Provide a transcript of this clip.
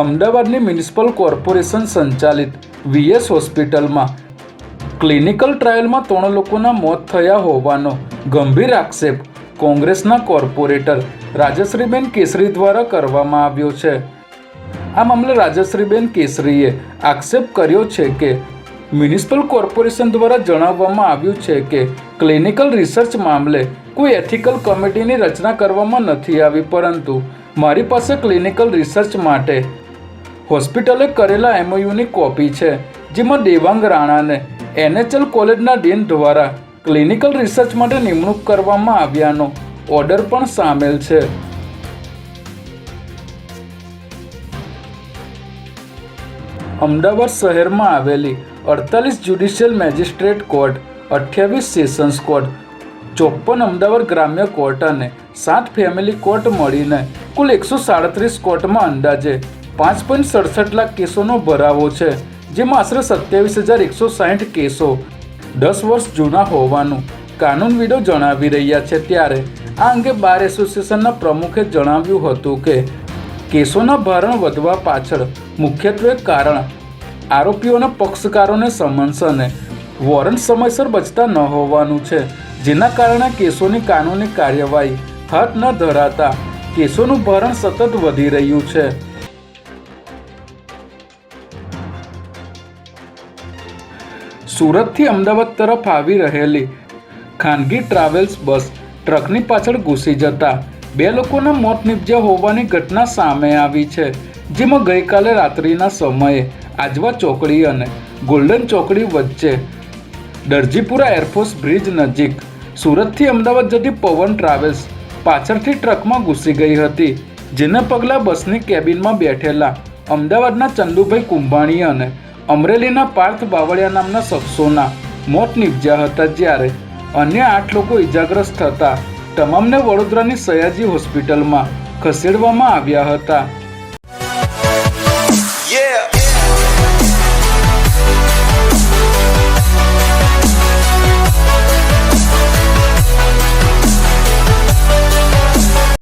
અમદાવાદની municipal corporation સંચાલિત VS હોસ્પિટલમાં. ક્લિનિકલ ટ્રાયલમાં ત્રણ લોકોના મોત થયા હોવાનો ગંભીર આક્ષેપ કોંગ્રેસના કોર્પોરેટર રાજશ્રીબેન કેસરી દ્વારા કરવામાં આવ્યો છે. આ મામલે રાજશ્રીબેન કેસરીએ આક્ષેપ કર્યો છે કે મ્યુનિસિપલ કોર્પોરેશન દ્વારા જણાવવામાં આવ્યું છે કે ક્લિનિકલ રિસર્ચ મામલે કોઈ એથિકલ કમિટીની રચના કરવામાં નથી આવી, પરંતુ મારી પાસે ક્લિનિકલ રિસર્ચ માટે હોસ્પિટલે કરેલા એમઓયુની કોપી છે, જેમાં દેવાંગ રાણાને એનએચએલ કોલેજના ડીન દ્વારા ક્લિનિકલ રિસર્ચ માટે નિમણૂક કરવામાં આવ્યાનો ઓર્ડર પણ સામેલ છે. અમદાવાદ શહેરમાં આવેલી અડતાલીસ જ્યુડિશિયલ મેજિસ્ટ્રેટ કોર્ટ, અઠ્યાવીસ સેશન્સ કોર્ટ, ચોપ્પન અમદાવાદ ગ્રામ્ય કોર્ટ અને સાત ફેમિલી કોર્ટ મળીને કુલ એકસો સાડત્રીસ કોર્ટમાં અંદાજે પાંચ પોઈન્ટ સડસઠ લાખ કેસોનો ભરાવો છે, જેમાં આશરે સત્યાવીસ હજાર એકસો સાહીઠ કેસો દસ વર્ષ જૂના હોવાનું કાનૂનવિદો જણાવી રહ્યા છે ત્યારે. આ અંગે બાર એસોસિએશનના પ્રમુખે જણાવ્યું હતું કે, કેસોના ભારણ વધવા પાછળ મુખ્યત્વે કારણ આરોપીઓના પક્ષકારોને સમન્સ અને વોરંટ સમયસર બચતા ન હોવાનું છે, જેના કારણે કેસોની કાનૂની કાર્યવાહી હાથ ન ધરાતા કેસોનું ભારણ સતત વધી રહ્યું છે. સુરતથી અમદાવાદ તરફ આવી રહેલી ખાનગી ટ્રાવેલ્સ બસ ટ્રકની પાછળ ઘૂસી જતા બે લોકોના મોત નીપજ્યા હોવાની ઘટના સામે આવી છે, જેમાં ગઈકાલે રાત્રિના સમયે આજવા ચોકડી અને ગોલ્ડન ચોકડી વચ્ચે દરજીપુરા એરફોર્સ બ્રિજ નજીક સુરતથી અમદાવાદ જતી પવન ટ્રાવેલ્સ પાછળથી ટ્રકમાં ઘૂસી ગઈ હતી, જેના પગલા બસની કેબિનમાં બેઠેલા અમદાવાદના ચંદુભાઈ કુંભાણી અને અમરેલીના પાર્થ બાવળિયા નામના શખ્સોના મોત નીપજ્યા હતા જ્યારે અન્ય આઠ લોકો ઇજાગ્રસ્ત થતા તમામને વડોદરાની સયાજી હોસ્પિટલમાં ખસેડવામાં આવ્યા હતા.